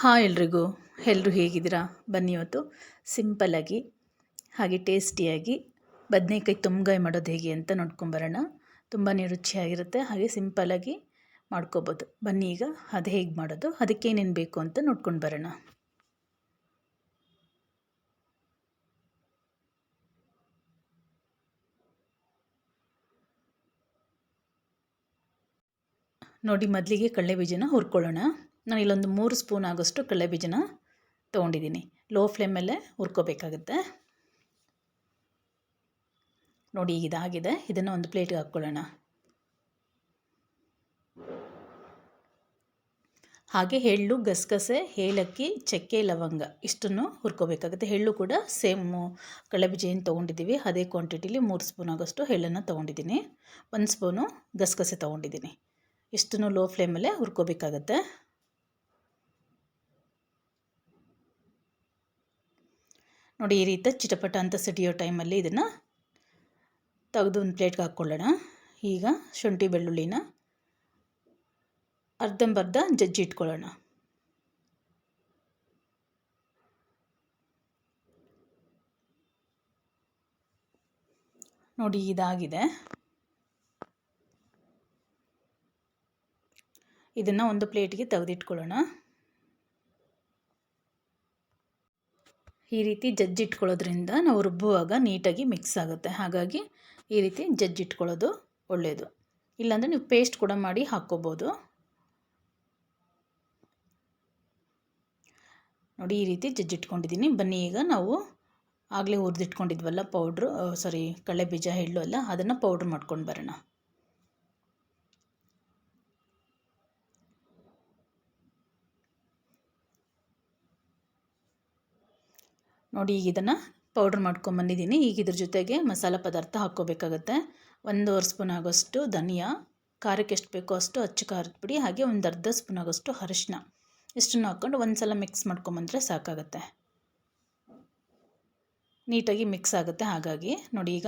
Hi ಎಲ್ರಿಗೂ ಎಲ್ಲರೂ ಹೇಗಿದ್ದೀರಾ? ಬನ್ನಿ ಇವತ್ತು. ಸಿಂಪಲ್ಲಾಗಿ ಹಾಗೆ ಟೇಸ್ಟಿಯಾಗಿ ಬದನೇಕಾಯಿ ತುಂಬಗಾಯಿ ಮಾಡೋದು ಹೇಗೆ ಅಂತ ನೋಡ್ಕೊಂಬರೋಣ ತುಂಬಾ ರುಚಿಯಾಗಿರುತ್ತೆ. ಹಾಗೆ ಸಿಂಪಲ್ಲಾಗಿ ಮಾಡ್ಕೋಬೋದು. ಬನ್ನಿ ಈಗ, ಅದು ಹೇಗೆ ಮಾಡೋದು ಅದಕ್ಕೇನೇನು ಬೇಕು ಅಂತ ನೋಡ್ಕೊಂಡು ಬರೋಣ. ನೋಡಿ, ಮೊದಲಿಗೆ ಕಡಲೆ ಬೀಜನ ಹುರ್ಕೊಳ್ಳೋಣ. ನಾನು ಇಲ್ಲೊಂದು ಮೂರು ಸ್ಪೂನ್ ಆಗೋಷ್ಟು ಕಡಲೆ ಬೀಜನ ತೊಗೊಂಡಿದ್ದೀನಿ. ಲೋ ಫ್ಲೇಮಲ್ಲೇ ಹುರ್ಕೋಬೇಕಾಗುತ್ತೆ. ನೋಡಿ, ಈಗ ಇದಾಗಿದೆ. ಇದನ್ನು ಒಂದು ಪ್ಲೇಟ್ಗೆ ಹಾಕ್ಕೊಳ್ಳೋಣ. ಹಾಗೆ ಎಳ್ಳು, ಗಸಗಸೆ, ಏಲಕ್ಕಿ, ಚಕ್ಕೆ, ಲವಂಗ ಇಷ್ಟನ್ನು ಹುರ್ಕೋಬೇಕಾಗುತ್ತೆ. ಎಳ್ಳು ಕೂಡ ಸೇಮು ಕಡಲೆಬೀಜ ಏನು ತೊಗೊಂಡಿದ್ದೀವಿ, ಅದೇ ಕ್ವಾಂಟಿಟಿಲಿ ಮೂರು ಸ್ಪೂನ್ ಆಗೋಷ್ಟು ಎಳ್ಳನ್ನು ತೊಗೊಂಡಿದ್ದೀನಿ. ಒಂದು ಸ್ಪೂನು ಗಸಗಸೆ ತೊಗೊಂಡಿದ್ದೀನಿ. ಇಷ್ಟನ್ನು ಲೋ ಫ್ಲೇಮಲ್ಲೇ ಹುರ್ಕೋಬೇಕಾಗತ್ತೆ. ನೋಡಿ ಈ ರೀತಿ ಚಿಟಪಟ ಅಂತ ಸಿಡಿಯೋ ಟೈಮಲ್ಲಿ ಇದನ್ನು ತೆಗೆದು ಒಂದು ಪ್ಲೇಟ್ಗೆ ಹಾಕ್ಕೊಳ್ಳೋಣ. ಈಗ ಶುಂಠಿ ಬೆಳ್ಳುಳ್ಳಿನ ಅರ್ಧಂಬರ್ಧ ಜಜ್ಜಿ ಇಟ್ಕೊಳ್ಳೋಣ. ನೋಡಿ ಇದಾಗಿದೆ. ಇದನ್ನು ಒಂದು ಪ್ಲೇಟ್ಗೆ ತೆಗೆದಿಟ್ಕೊಳ್ಳೋಣ. ಈ ರೀತಿ ಜಜ್ಜಿಟ್ಕೊಳ್ಳೋದ್ರಿಂದ ನಾವು ರುಬ್ಬುವಾಗ ನೀಟಾಗಿ ಮಿಕ್ಸ್ ಆಗುತ್ತೆ. ಹಾಗಾಗಿ ಈ ರೀತಿ ಜಜ್ಜಿಟ್ಕೊಳ್ಳೋದು ಒಳ್ಳೆಯದು ಇಲ್ಲಾಂದರೆ ನೀವು ಪೇಸ್ಟ್ ಕೂಡ ಮಾಡಿ ಹಾಕ್ಕೋಬೋದು. ನೋಡಿ, ಈ ರೀತಿ ಜಜ್ಜಿಟ್ಕೊಂಡಿದ್ದೀನಿ ಬನ್ನಿ, ಈಗ ನಾವು ಆಗಲೇ ಹುರಿದಿಟ್ಕೊಂಡಿದ್ವಲ್ಲ ಪೌಡ್ರು ಸಾರಿ ಕಡಲೆ ಬೀಜ ಎಳ್ಳು ಅಲ್ಲ ಅದನ್ನು ಪೌಡ್ರ್ ಮಾಡ್ಕೊಂಡು ಬರೋಣ. ನೋಡಿ, ಈಗ ಇದನ್ನು ಪೌಡ್ರ್ ಮಾಡ್ಕೊಂಬಂದಿದ್ದೀನಿ ಈಗ ಇದ್ರ ಜೊತೆಗೆ ಮಸಾಲ ಪದಾರ್ಥ ಹಾಕ್ಕೋಬೇಕಾಗತ್ತೆ. ಒಂದೂವರೆ ಸ್ಪೂನ್ ಆಗೋಷ್ಟು ಧನಿಯಾ, ಖಾರಕ್ಕೆ ಎಷ್ಟು ಬೇಕೋ ಅಷ್ಟು ಅಚ್ಚು ಖಾರದ ಪುಡಿ, ಹಾಗೆ ಒಂದು ಅರ್ಧ ಸ್ಪೂನ್ ಆಗೋಷ್ಟು ಅರಿಶಿನ ಇಷ್ಟನ್ನು ಹಾಕ್ಕೊಂಡು ಒಂದು ಸಲ ಮಿಕ್ಸ್ ಮಾಡ್ಕೊಂಬಂದರೆ ಸಾಕಾಗುತ್ತೆ. ನೀಟಾಗಿ ಮಿಕ್ಸ್ ಆಗುತ್ತೆ ಹಾಗಾಗಿ. ನೋಡಿ, ಈಗ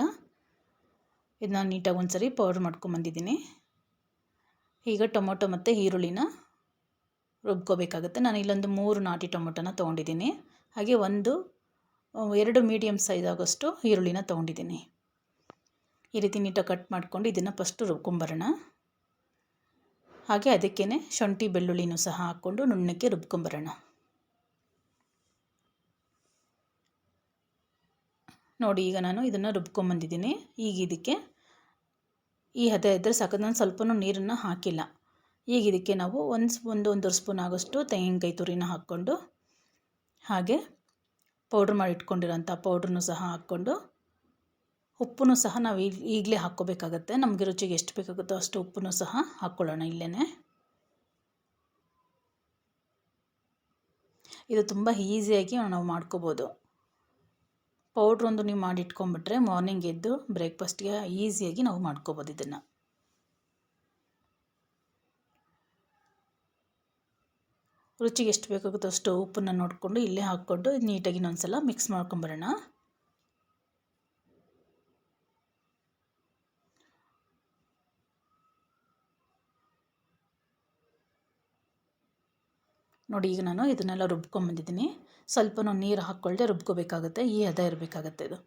ಇದನ್ನ ನೀಟಾಗಿ ಒಂದು ಸರಿ ಪೌಡ್ರ್ ಮಾಡ್ಕೊಂಬಂದಿದ್ದೀನಿ ಈಗ ಟೊಮೊಟೊ ಮತ್ತು ಈರುಳ್ಳಿನ ರುಬ್ಕೋಬೇಕಾಗುತ್ತೆ. ನಾನು ಇಲ್ಲೊಂದು ಮೂರು ನಾಟಿ ಟೊಮೊಟೊನ ತೊಗೊಂಡಿದ್ದೀನಿ. ಹಾಗೆ ಒಂದು ಎರಡು ಮೀಡಿಯಮ್ ಸೈಜ್ ಆಗೋಷ್ಟು ಈರುಳ್ಳಿನ ತೊಗೊಂಡಿದ್ದೀನಿ. ಈ ರೀತಿ ನೀಟಾಗಿ ಕಟ್ ಮಾಡ್ಕೊಂಡು ಇದನ್ನು ಫಸ್ಟು ರುಬ್ಕೊಂಬರೋಣ. ಹಾಗೆ ಅದಕ್ಕೇ ಶುಂಠಿ, ಬೆಳ್ಳುಳ್ಳಿನೂ ಸಹ ಹಾಕ್ಕೊಂಡು ನುಣ್ಣಕ್ಕೆ ರುಬ್ಕೊಂಬರೋಣ. ನೋಡಿ, ಈಗ ನಾನು ಇದನ್ನು ರುಬ್ಕೊಂಬಂದಿದ್ದೀನಿ. ಈಗ ಇದಕ್ಕೆ ಈ ಹದ ಇದ್ದರೆ ಸಾಕು ನಾನು ಸ್ವಲ್ಪನೂ ನೀರನ್ನು ಹಾಕಿಲ್ಲ. ಈಗ ಇದಕ್ಕೆ ನಾವು ಒಂದು ಒಂದು ಒಂದೂವರೆ ಸ್ಪೂನ್ ಆಗೋಷ್ಟು ತೆಂಗಿನಕಾಯಿ ತುರಿನ ಹಾಕ್ಕೊಂಡು ಹಾಗೆ ಪೌಡ್ರ್ ಮಾಡಿ ಇಟ್ಕೊಂಡಿರೋಂಥ ಪೌಡ್ರನ್ನು ಸಹ ಹಾಕ್ಕೊಂಡು ಉಪ್ಪನ್ನು ಸಹ ನಾವು ಈಗಲೇ ಹಾಕ್ಕೋಬೇಕಾಗತ್ತೆ. ನಮಗೆ ರುಚಿಗೆ ಎಷ್ಟು ಬೇಕಾಗುತ್ತೋ ಅಷ್ಟು ಉಪ್ಪನ್ನು ಸಹ ಹಾಕ್ಕೊಳ್ಳೋಣ ಇಲ್ಲೇ ಇದು ತುಂಬ ಈಸಿಯಾಗಿ ನಾವು ಮಾಡ್ಕೋಬೋದು. ಪೌಡ್ರ್ ಒಂದು ನೀವು ಮಾಡಿ ಇಟ್ಕೊಂಬಿಟ್ರೆ ಮಾರ್ನಿಂಗ್ ಎದ್ದು ಬ್ರೇಕ್ಫಾಸ್ಟ್ಗೆ ಈಸಿಯಾಗಿ ನಾವು ಮಾಡ್ಕೋಬೋದು ಇದನ್ನು. ರುಚಿಗೆ ಎಷ್ಟು ಬೇಕಾಗುತ್ತೋ ಅಷ್ಟು ಉಪ್ಪನ್ನು ನೋಡಿಕೊಂಡು ಇಲ್ಲೇ ಹಾಕ್ಕೊಂಡು ನೀಟಾಗಿ ಇನ್ನೊಂದ್ಸಲ ಮಿಕ್ಸ್ ಮಾಡ್ಕೊಂಬರೋಣ. ನೋಡಿ, ಈಗ ನಾನು ಇದನ್ನೆಲ್ಲ ರುಬ್ಕೊಂಬಂದಿದ್ದೀನಿ. ಸ್ವಲ್ಪ ನೀರು ಹಾಕ್ಕೊಳ್ಳದೆ ರುಬ್ಕೋಬೇಕಾಗುತ್ತೆ. ಈ ಹದ ಇರಬೇಕಾಗತ್ತೆ ಇದು.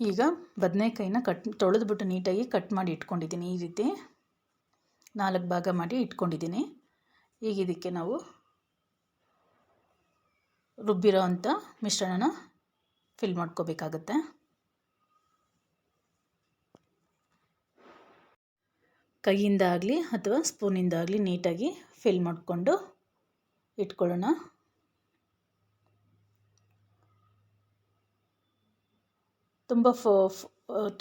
ಈಗ ಬದನೆಕಾಯಿನ ಕಟ್, ತೊಳೆದ್ಬಿಟ್ಟು ನೀಟಾಗಿ ಕಟ್ ಮಾಡಿ ಇಟ್ಕೊಂಡಿದ್ದೀನಿ. ಈ ರೀತಿ ನಾಲ್ಕು ಭಾಗ ಮಾಡಿ ಇಟ್ಕೊಂಡಿದ್ದೀನಿ. ಈಗ ಇದಕ್ಕೆ ನಾವು ರುಬ್ಬಿರೋ ಅಂಥ ಮಿಶ್ರಣನ ಫಿಲ್ ಮಾಡ್ಕೋಬೇಕಾಗತ್ತೆ. ಕೈಯಿಂದ ಆಗಲಿ ಅಥವಾ ಸ್ಪೂನಿಂದ ಆಗಲಿ ನೀಟಾಗಿ ಫಿಲ್ ಮಾಡಿಕೊಂಡು ಇಟ್ಕೊಳ್ಳೋಣ. ತುಂಬ ಫೋ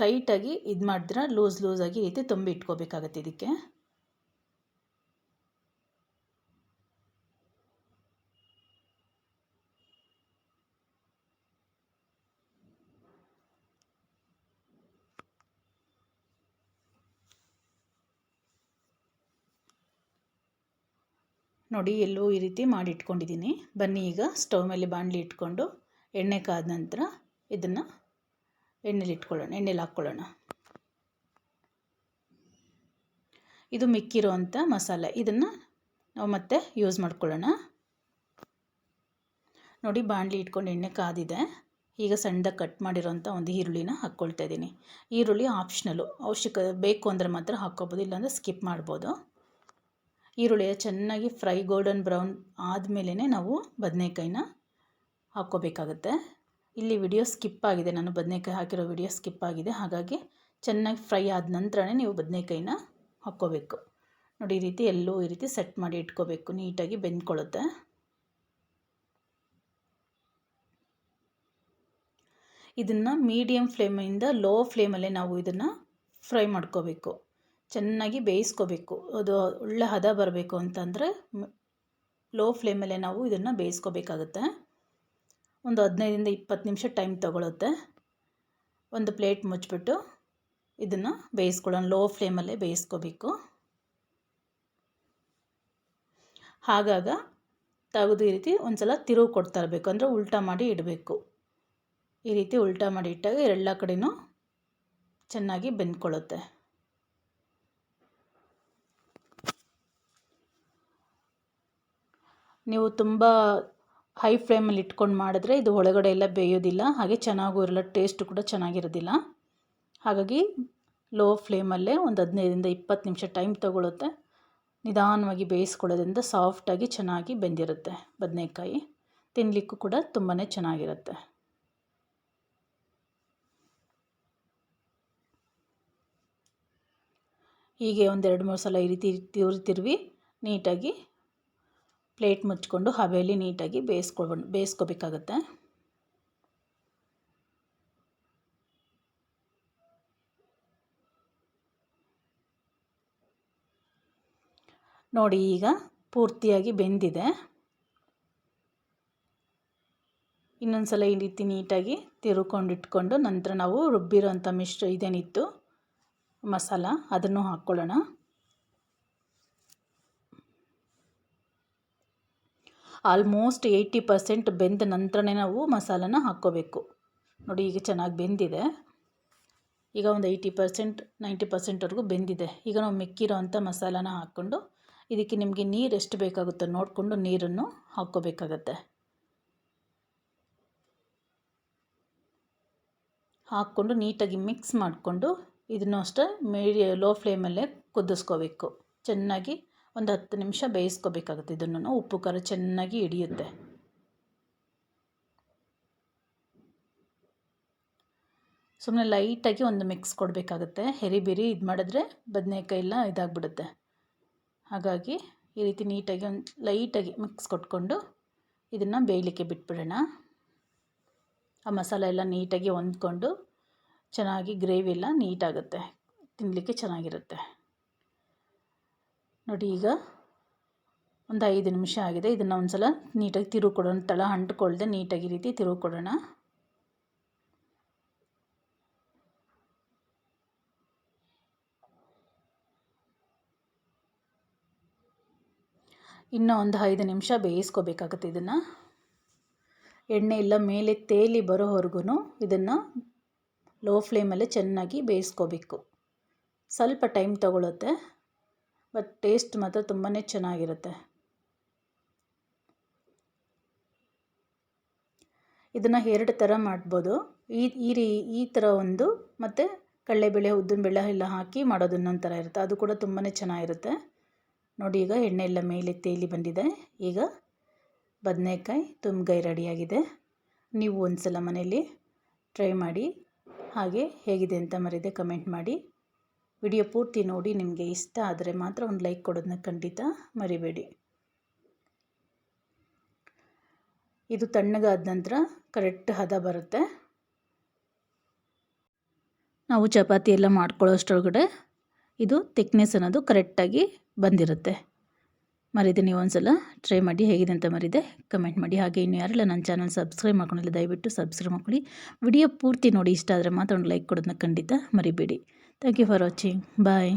ಟೈಟಾಗಿ ಇದು ಮಾಡಿದ್ರೆ ಲೂಸ್ ಲೂಸಾಗಿ ರೀತಿ ತುಂಬಿ ಇಟ್ಕೋಬೇಕಾಗತ್ತೆ ಇದಕ್ಕೆ. ನೋಡಿ, ಎಲ್ಲೂ ಈ ರೀತಿ ಮಾಡಿ ಇಟ್ಕೊಂಡಿದ್ದೀನಿ ಬನ್ನಿ ಈಗ ಸ್ಟವ್ ಮೇಲೆ ಬಾಣಲಿ ಇಟ್ಕೊಂಡು ಎಣ್ಣೆ ಕಾದ ನಂತರ ಇದನ್ನು ಎಣ್ಣೆಲಿ ಇಟ್ಕೊಳ್ಳೋಣ, ಎಣ್ಣೆಲಿ ಹಾಕ್ಕೊಳ್ಳೋಣ. ಇದು ಮಿಕ್ಕಿರೋ ಅಂಥ ಮಸಾಲೆ. ಇದನ್ನು ನಾವು ಮತ್ತೆ ಯೂಸ್ ಮಾಡ್ಕೊಳ್ಳೋಣ. ನೋಡಿ, ಬಾಣಲಿ ಇಟ್ಕೊಂಡು ಎಣ್ಣೆ ಕಾದಿದೆ. ಈಗ ಸಣ್ಣದಾಗಿ ಕಟ್ ಮಾಡಿರೋಂಥ ಒಂದು ಈರುಳ್ಳಿನ ಹಾಕ್ಕೊಳ್ತಾ ಇದ್ದೀನಿ. ಈರುಳ್ಳಿ ಆಪ್ಷನಲು ಅವಶ್ಯಕ ಬೇಕು ಅಂದರೆ ಮಾತ್ರ ಹಾಕ್ಕೋಬೋದು, ಇಲ್ಲಾಂದರೆ ಸ್ಕಿಪ್ ಮಾಡ್ಬೋದು. ಈರುಳ್ಳಿ ಚೆನ್ನಾಗಿ ಫ್ರೈ ಗೋಲ್ಡನ್ ಬ್ರೌನ್ ಆದಮೇಲೆ ನಾವು ಬದನೆಕಾಯಿನ ಹಾಕ್ಕೋಬೇಕಾಗತ್ತೆ. ಇಲ್ಲಿ ವಿಡಿಯೋ ಸ್ಕಿಪ್ ಆಗಿದೆ. ನಾನು ಬದನೆಕಾಯಿ ಹಾಕಿರೋ ವಿಡಿಯೋ ಸ್ಕಿಪ್ ಆಗಿದೆ. ಹಾಗಾಗಿ ಚೆನ್ನಾಗಿ ಫ್ರೈ ಆದ ನಂತರನೇ ನೀವು ಬದನೆಕಾಯಿನ ಹಾಕ್ಕೋಬೇಕು. ನೋಡಿ, ಈ ರೀತಿ ಎಲ್ಲೂ ಈ ರೀತಿ ಸೆಟ್ ಮಾಡಿ ಇಟ್ಕೋಬೇಕು. ನೀಟಾಗಿ ಬೆಂದ್ಕೊಳ್ಳುತ್ತೆ. ಇದನ್ನು ಮೀಡಿಯಮ್ ಫ್ಲೇಮಿಂದ ಲೋ ಫ್ಲೇಮಲ್ಲೇ ನಾವು ಇದನ್ನು ಫ್ರೈ ಮಾಡ್ಕೋಬೇಕು. ಚೆನ್ನಾಗಿ ಬೇಯಿಸ್ಕೋಬೇಕು. ಅದು ಒಳ್ಳೆ ಹದ ಬರಬೇಕು ಅಂತಂದರೆ ಲೋ ಫ್ಲೇಮಲ್ಲೇ ನಾವು ಇದನ್ನು ಬೇಯಿಸ್ಕೋಬೇಕಾಗತ್ತೆ. ಒಂದು ಹದಿನೈದರಿಂದ ಇಪ್ಪತ್ತು ನಿಮಿಷ ಟೈಮ್ ತೊಗೊಳುತ್ತೆ. ಒಂದು ಪ್ಲೇಟ್ ಮುಚ್ಚಿಬಿಟ್ಟು ಇದನ್ನು ಬೇಯಿಸ್ಕೊಳ್ಳೋಣ. ಲೋ ಫ್ಲೇಮಲ್ಲೇ ಬೇಯಿಸ್ಕೋಬೇಕು. ಹಾಗಾಗ ತೆಗೆದು ಈ ರೀತಿ ಒಂದು ಸಲ ತಿರುವು ಕೊಡ್ತಾ ಇರಬೇಕು ಅಂದರೆ ಉಲ್ಟಾ ಮಾಡಿ ಇಡಬೇಕು. ಈ ರೀತಿ ಉಲ್ಟಾ ಮಾಡಿ ಇಟ್ಟಾಗ ಎಲ್ಲ ಕಡೆಯೂ ಚೆನ್ನಾಗಿ ಬೆಂದ್ಕೊಳ್ಳುತ್ತೆ. ನೀವು ತುಂಬ ಹೈ ಫ್ಲೇಮಲ್ಲಿ ಇಟ್ಕೊಂಡು ಮಾಡಿದ್ರೆ ಇದು ಒಳಗಡೆ ಎಲ್ಲ ಬೇಯೋದಿಲ್ಲ. ಹಾಗೆ ಚೆನ್ನಾಗೂ ಇರಲ್ಲ ಟೇಸ್ಟ್ ಕೂಡ ಚೆನ್ನಾಗಿರೋದಿಲ್ಲ. ಹಾಗಾಗಿ ಲೋ ಫ್ಲೇಮಲ್ಲೇ ಒಂದು ಹದಿನೈದರಿಂದ ಇಪ್ಪತ್ತು ನಿಮಿಷ ಟೈಮ್ ತೊಗೊಳುತ್ತೆ. ನಿಧಾನವಾಗಿ ಬೇಯಿಸ್ಕೊಳ್ಳೋದ್ರಿಂದ ಸಾಫ್ಟಾಗಿ ಚೆನ್ನಾಗಿ ಬೆಂದಿರುತ್ತೆ ಬದನೆಕಾಯಿ. ತಿನ್ನಲಿಕ್ಕೂ ಕೂಡ ತುಂಬಾ ಚೆನ್ನಾಗಿರುತ್ತೆ. ಹೀಗೆ ಒಂದೆರಡು ಮೂರು ಸಲ ಈ ರೀತಿ ತಿರುವಿ, ನೀಟಾಗಿ ಪ್ಲೇಟ್ ಮುಚ್ಕೊಂಡು ಹಬೆಯಲ್ಲಿ ನೀಟಾಗಿ ಬೇಯಿಸ್ಕೊಬ್ ಬೇಯಿಸ್ಕೋಬೇಕಾಗತ್ತೆ. ನೋಡಿ, ಈಗ ಪೂರ್ತಿಯಾಗಿ ಬೆಂದಿದೆ. ಇನ್ನೊಂದು ಸಲ ಈ ರೀತಿ ನೀಟಾಗಿ ತಿರುಕೊಂಡಿಟ್ಕೊಂಡು ನಂತರ ನಾವು ರುಬ್ಬಿರೋಂಥ ಮಿಶ್ರ ಇದೇನಿತ್ತು? ಮಸಾಲ, ಅದನ್ನು ಹಾಕ್ಕೊಳ್ಳೋಣ. ಆಲ್ಮೋಸ್ಟ್ ಏಯ್ಟಿ ಪರ್ಸೆಂಟ್ ಬೆಂದ ನಂತರನೇ ನಾವು ಮಸಾಲನ ಹಾಕ್ಕೋಬೇಕು. ನೋಡಿ ಈಗ ಚೆನ್ನಾಗಿ ಬೆಂದಿದೆ. ಈಗ ಒಂದು ಏಯ್ಟಿ ಪರ್ಸೆಂಟ್ ನೈಂಟಿ ಪರ್ಸೆಂಟ್ವರೆಗೂ ಬೆಂದಿದೆ. ಈಗ ನಾವು ಮಿಕ್ಕಿರೋ ಅಂಥ ಮಸಾಲಾನ ಹಾಕ್ಕೊಂಡು ಇದಕ್ಕೆ ನಿಮಗೆ ನೀರು ಎಷ್ಟು ಬೇಕಾಗುತ್ತೋ ನೋಡಿಕೊಂಡು ನೀರನ್ನು ಹಾಕ್ಕೋಬೇಕಾಗತ್ತೆ. ಹಾಕ್ಕೊಂಡು ನೀಟಾಗಿ ಮಿಕ್ಸ್ ಮಾಡಿಕೊಂಡು ಇದನ್ನು ಅಷ್ಟೇ ಮೀಡಿಯ ಲೋ ಫ್ಲೇಮಲ್ಲೇ ಕುದಿಸ್ಕೋಬೇಕು. ಚೆನ್ನಾಗಿ ಒಂದು ಹತ್ತು ನಿಮಿಷ ಬೇಯಿಸ್ಕೋಬೇಕಾಗುತ್ತೆ. ಇದನ್ನು ಉಪ್ಪು, ಖಾರ ಚೆನ್ನಾಗಿ ಹಿಡಿಯುತ್ತೆ. ಸುಮ್ಮನೆ ಲೈಟಾಗಿ ಒಂದು ಮಿಕ್ಸ್ ಕೊಡಬೇಕಾಗುತ್ತೆ. ಹೆರಿ ಬಿರಿ ಇದು ಮಾಡಿದ್ರೆ ಬದನೇಕಾಯಿ ಎಲ್ಲ ಇದಾಗ್ಬಿಡುತ್ತೆ. ಹಾಗಾಗಿ ಈ ರೀತಿ ನೀಟಾಗಿ ಒಂದು ಲೈಟಾಗಿ ಮಿಕ್ಸ್ ಕೊಟ್ಕೊಂಡು ಇದನ್ನು ಬೇಯಲಿಕ್ಕೆ ಬಿಟ್ಬಿಡೋಣ. ಆ ಮಸಾಲೆ ಎಲ್ಲ ನೀಟಾಗಿ ಹೊಂದ್ಕೊಂಡು ಚೆನ್ನಾಗಿ ಗ್ರೇವಿ ಎಲ್ಲ ನೀಟಾಗುತ್ತೆ. ತಿನ್ನಲಿಕ್ಕೆ ಚೆನ್ನಾಗಿರುತ್ತೆ. ನೋಡಿ ಈಗ ಒಂದು ಐದು ನಿಮಿಷ ಆಗಿದೆ. ಇದನ್ನು ಒಂದು ಸಲ ನೀಟಾಗಿ ತಿರುವು ಕೊಡೋಣ ತಳ ಅಂಟ್ಕೊಳ್ಳದೆ ನೀಟಾಗಿ ರೀತಿ ತಿರುವು ಕೊಡೋಣ ಇನ್ನೂ ಒಂದು ಐದು ನಿಮಿಷ ಬೇಯಿಸ್ಕೋಬೇಕಾಗತ್ತೆ ಇದನ್ನು. ಎಣ್ಣೆ ಎಲ್ಲ ಮೇಲೆ ತೇಲಿ ಬರೋವರೆಗೂ ಇದನ್ನು ಲೋ ಫ್ಲೇಮಲ್ಲೇ ಚೆನ್ನಾಗಿ ಬೇಯಿಸ್ಕೋಬೇಕು. ಸ್ವಲ್ಪ ಟೈಮ್ ತಗೊಳುತ್ತೆ. ಬಟ್ ಟೇಸ್ಟ್ ಮಾತ್ರ ತುಂಬಾ ಚೆನ್ನಾಗಿರುತ್ತೆ. ಇದನ್ನು ಎರಡು ಥರ ಮಾಡ್ಬೋದು. ಈ ಈ ರೀ, ಈ ಥರ ಒಂದು ಮತ್ತು ಕಡಲೆಬೇಳೆ, ಉದ್ದಿನಬೇಳೆ ಎಲ್ಲ ಹಾಕಿ ಮಾಡೋದು ಇನ್ನೊಂದು ಥರ ಇರುತ್ತೆ. ಅದು ಕೂಡ ತುಂಬಾ ಚೆನ್ನಾಗಿರುತ್ತೆ. ನೋಡಿ ಈಗ ಎಣ್ಣೆ ಎಲ್ಲ ಮೇಲೆ ತೇಲಿ ಬಂದಿದೆ. ಈಗ ಬದನೆಕಾಯಿ ತುಂಬ್ಗಾಯಿ ರೆಡಿಯಾಗಿದೆ. ನೀವು ಒಂದು ಸಲ ಮನೆಯಲ್ಲಿ ಟ್ರೈ ಮಾಡಿ. ಹಾಗೆ ಹೇಗಿದೆ ಅಂತ ಮರಿದೆ ಕಮೆಂಟ್ ಮಾಡಿ. ವಿಡಿಯೋ ಪೂರ್ತಿ ನೋಡಿ, ನಿಮಗೆ ಇಷ್ಟ ಆದರೆ ಮಾತ್ರ ಒಂದು ಲೈಕ್ ಕೊಡೋದನ್ನ ಖಂಡಿತ ಮರಿಬೇಡಿ. ಇದು ತಣ್ಣಗಾದ ನಂತರ ಕರೆಕ್ಟ್ ಹದ ಬರುತ್ತೆ. ನಾವು ಚಪಾತಿ ಎಲ್ಲ ಮಾಡ್ಕೊಳ್ಳೋಷ್ಟೊಳಗಡೆ ಇದು ತಿಕ್ನೆಸ್ ಅನ್ನೋದು ಕರೆಕ್ಟಾಗಿ ಬಂದಿರುತ್ತೆ. ಮರಿದೆ ನೀವು ಒಂದ್ಸಲ ಟ್ರೈ ಮಾಡಿ ಹೇಗಿದೆ ಅಂತ ಮರಿದೆ ಕಮೆಂಟ್ ಮಾಡಿ. ಹಾಗೆ ಇನ್ನು ಯಾರೆಲ್ಲ ನನ್ನ ಚಾನಲ್ ಸಬ್ಸ್ಕ್ರೈಬ್ ಮಾಡ್ಕೊಂಡಿಲ್ಲ, ದಯವಿಟ್ಟು ಸಬ್ಸ್ಕ್ರೈಬ್ ಮಾಡ್ಕೊಳ್ಳಿ. ವಿಡಿಯೋ ಪೂರ್ತಿ ನೋಡಿ, ಇಷ್ಟ ಆದರೆ ಮಾತ್ರ ಒಂದು ಲೈಕ್ ಕೊಡೋದನ್ನ ಖಂಡಿತ ಮರಿಬೇಡಿ. Thank you for watching bye